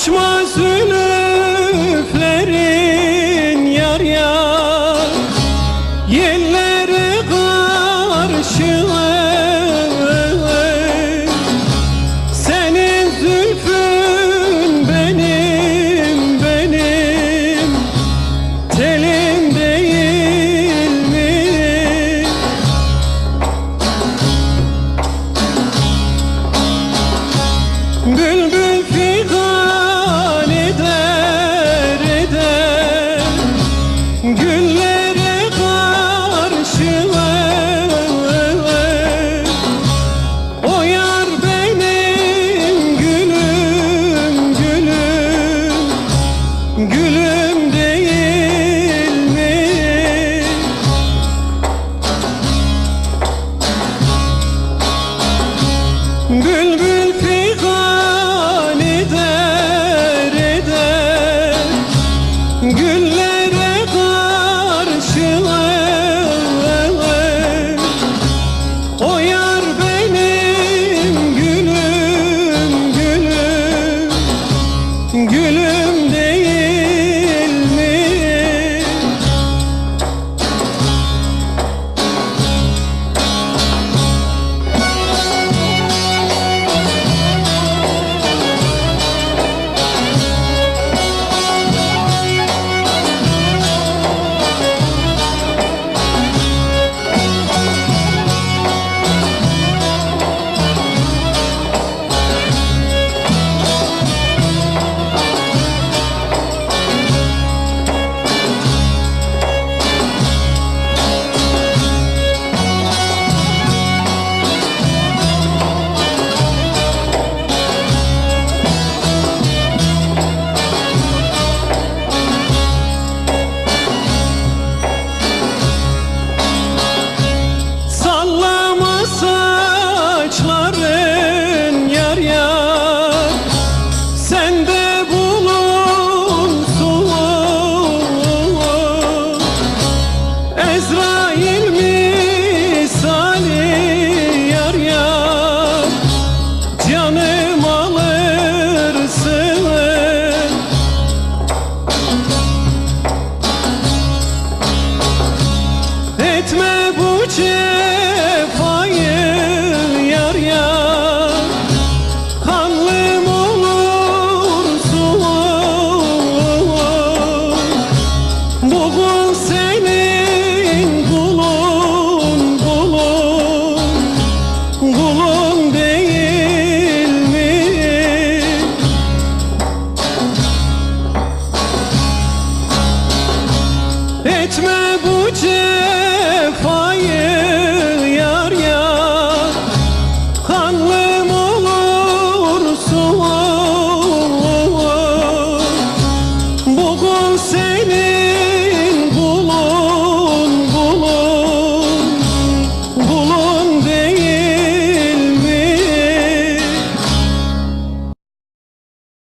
Açma zülüflerin yar yar. Yerlere karşı Senin zülfün benim benim. Telim değil mi? Gül